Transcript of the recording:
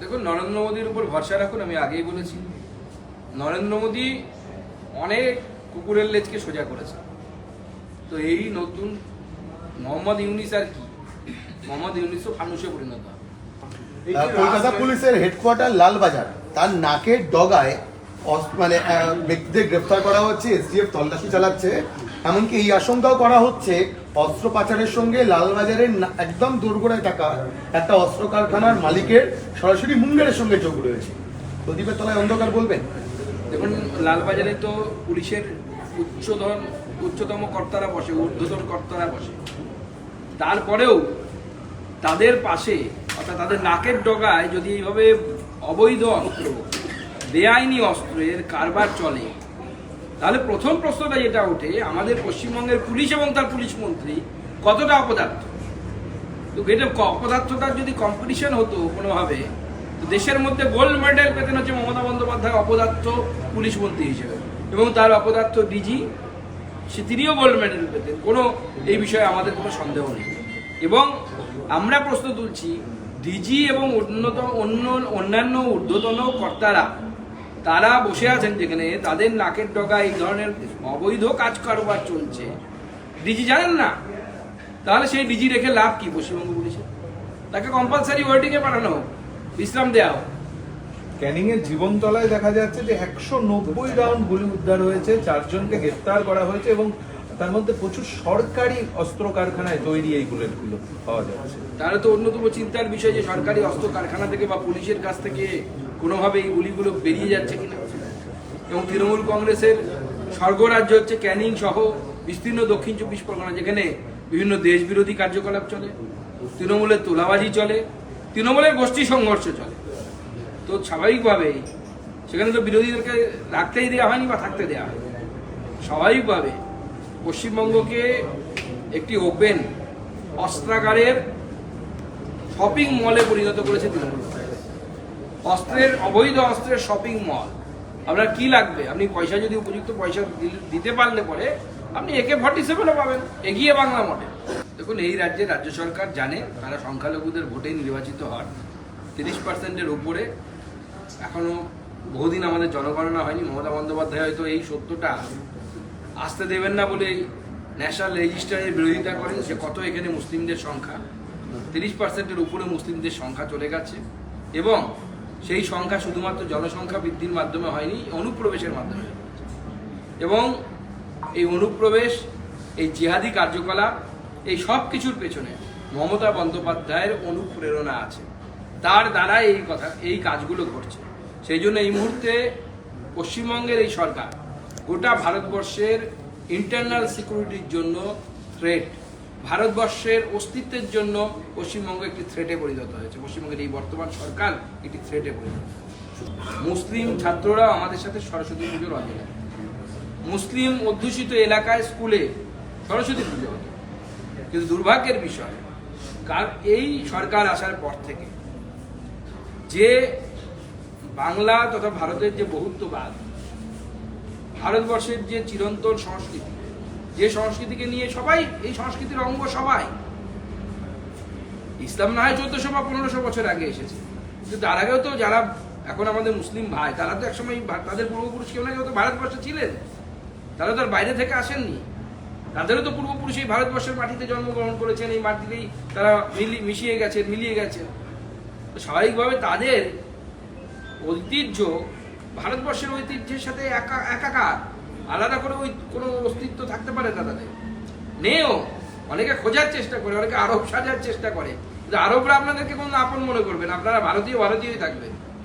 দেখুন নরেন্দ্র মোদীর উপর ভরসা রাখুন আমি আগেই বলেছি। নরেন্দ্র মোদী অনেক কুকুরের লেজকে সোজা করেছে। তো এই নতুন মোহাম্মদ ইউনিস আর কি? মোহাম্মদ ইউনিসও ফানুষে পরিণত হবে। কলকাতা পুলিশের হেডকোয়ার্টার লালবাজার তার নাকের ডগায় অস- মানে ব্যক্তিদের গ্রেফতার করা হচ্ছে এসডিএফ তল্লাশি চালাচ্ছে। এমনকি এই আশঙ্কাও করা হচ্ছে অস্ত্র পাচারের সঙ্গে লালবাজারের একদম দোরগোড়ায় থাকা একটা অস্ত্র কারখানার মালিকের সরাসরি মুঙ্গেরের সঙ্গে যোগ রয়েছে। প্রদীপের তলায় অন্ধকার বলবেন? দেখুন, লালবাজারে তো পুলিশের উচ্চধন উচ্চতম কর্তারা বসে, ঊর্ধ্বতন কর্তারা বসে। তারপরেও তাদের পাশে, অর্থাৎ তাদের নাকের ডগায় যদি এইভাবে অবৈধ অস্ত্র, বেআইনি অস্ত্রের কারবার চলে তাহলে প্রথম প্রশ্নটা যেটা ওঠে, আমাদের পশ্চিমবঙ্গের পুলিশ এবং তার পুলিশ মন্ত্রী কতটা অপদার্থ? তো এটা অপদার্থতার যদি কম্পিটিশন হতো কোনোভাবে দেশের মধ্যে গোল্ড মেডেল পেতেন হচ্ছে মমতা বন্দ্যোপাধ্যায় অপদার্থ পুলিশ মন্ত্রী হিসেবে। এবং তার অপদার্থ ডিজি সে তিনিও গোল্ড মেডেল পেতেন। কোনো, এই বিষয়ে আমাদের কোনো সন্দেহ নেই। এবং আমরা প্রশ্ন তুলছি ডিজি এবং অন্যতম, অন্য, অন্যান্য ঊর্ধ্বতন কর্তারা তারা বসে আছেন যেখানে তাদের নাকের ডগা এই ধরনের অবৈধ কাজ কারবার চলছে। ডিজি জানেন না? তাহলে সেই ডিজি রেখে লাভ কি? পশ্চিমবঙ্গ পুলিশে তাকে কম্পালসারি ওয়েটিংয়ে পাঠানো হোক, বিশ্রাম দেওয়া হোক। ক্যানিং এর জীবনতলায় দেখা যাচ্ছে যে একশো নব্বই রাউন্ড গুলি উদ্ধার হয়েছে, চারজনকে গ্রেফতার করা হয়েছে এবং তার মধ্যে প্রচুর সরকারি অস্ত্র কারখানায় তৈরি এই বুলেটগুলো পাওয়া যাচ্ছে। তাহলে তো অন্যতম চিন্তার বিষয় যে সরকারি অস্ত্র কারখানা থেকে বা পুলিশের কাছ থেকে কোনোভাবে এই গুলিগুলো বেরিয়ে যাচ্ছে কিনা। এবং তৃণমূল কংগ্রেসের স্বর্গরাজ্য হচ্ছে ক্যানিং সহ বিস্তীর্ণ দক্ষিণ চব্বিশ পরগনা, যেখানে বিভিন্ন দেশ বিরোধী কার্যকলাপ চলে তৃণমূলের তোলাবাজি চলে, তৃণমূলের গোষ্ঠী সংঘর্ষ চলে। তো স্বাভাবিকভাবেই সেখানে তো বিরোধীদেরকে রাখতেই দেওয়া হয়নি বা থাকতে দেওয়া হয়নি। স্বাভাবিকভাবে পশ্চিমবঙ্গকে একটি ওপেন, অস্ত্রাগারের শপিং মলে পরিণত করেছে তৃণমূল অস্ত্রের, অবৈধ অস্ত্রের শপিং মল। আপনার কি লাগবে? আপনি পয়সা যদি উপযুক্ত পয়সা দিতে পারলে পরে আপনি একে ফর্টি সেভেনও পাবেন। এগিয়ে বাংলা মডেল দেখুন, এই রাজ্যে রাজ্য সরকার জানে, তারা সংখ্যালঘুদের ভোটে নির্বাচিত হন। তিরিশ পার্সেন্টের উপরে। এখনও বহুদিন আমাদের জনগণনা হয়নি। মমতা বন্দ্যোপাধ্যায় হয়তো এই সত্যটা আসতে দেবেন না বলে ন্যাশনাল রেজিস্টারের বিরোধিতা করেন। সে কত এখানে মুসলিমদের সংখ্যা? তিরিশ পার্সেন্টের উপরে মুসলিমদের সংখ্যা চলে গেছে। এবং সেই সংখ্যা শুধুমাত্র জনসংখ্যা বৃদ্ধির মাধ্যমে হয়নি, অনুপ্রবেশের মাধ্যমে। এবং এই অনুপ্রবেশ, এই জিহাদি কার্যকলাপ, এই সব কিছুর পেছনে মমতা বন্দ্যোপাধ্যায়ের অনুপ্রেরণা আছে। তার দ্বারা এই কথা, এই কাজগুলো ঘটছে। সেই জন্য এই মুহূর্তে পশ্চিমবঙ্গের এই সরকার গোটা ভারতবর্ষের ইন্টারনাল সিকিউরিটির জন্য থ্রেট ভারতবর্ষের অস্তিত্বের জন্য পশ্চিমবঙ্গ একটি থ্রেটে পরিণত হয়েছে পশ্চিমবঙ্গের এই বর্তমান সরকার একটি থ্রেটে পরিণত। মুসলিম ছাত্ররা আমাদের সাথে সরস্বতী পুজোর অঞ্জলি দেয়। মুসলিম অধ্যুষিত এলাকায় স্কুলে সরস্বতী পুজো হতো কিন্তু দুর্ভাগ্যের বিষয়, কার এই সরকার আসার পর থেকে যে বাংলা তথা ভারতের যে বহুত্ববাদ ভারতবর্ষের যে চিরন্তন সংস্কৃতি, যে সংস্কৃতিকে নিয়ে সবাই, এই সংস্কৃতির অঙ্গ সবাই। ইসলাম না হয় চোদ্দশো বা পনেরোশো বছর আগে এসেছে। কিন্তু তার আগেও তো যারা এখন আমাদের মুসলিম ভাই, তারা তো একসময় তাদের পূর্বপুরুষ কেউ না, কেউ তো ভারতবর্ষে ছিলেন। তারা তো আর বাইরে থেকে আসেননি। তাদেরও তো পূর্বপুরুষ এই ভারতবর্ষের মাটিতে জন্মগ্রহণ করেছেন, এই মাটিতেই তারা মিশিয়ে গেছেন মিলিয়ে গেছেন স্বাভাবিকভাবে তাদের ঐতিহ্য ভারতবর্ষের ঐতিহ্যের সাথে একা একাকার। আলাদা করে ওই কোনো অস্তিত্ব থাকতে পারে না তাদের। নেও, অনেকে খোঁজার চেষ্টা করে, অনেকে আরব সাজার চেষ্টা করে। আরবরা আপনাদেরকে কোনো আপন মনে করবেন আপনারা ভারতীয়, ভারতীয়ই থাকবেন।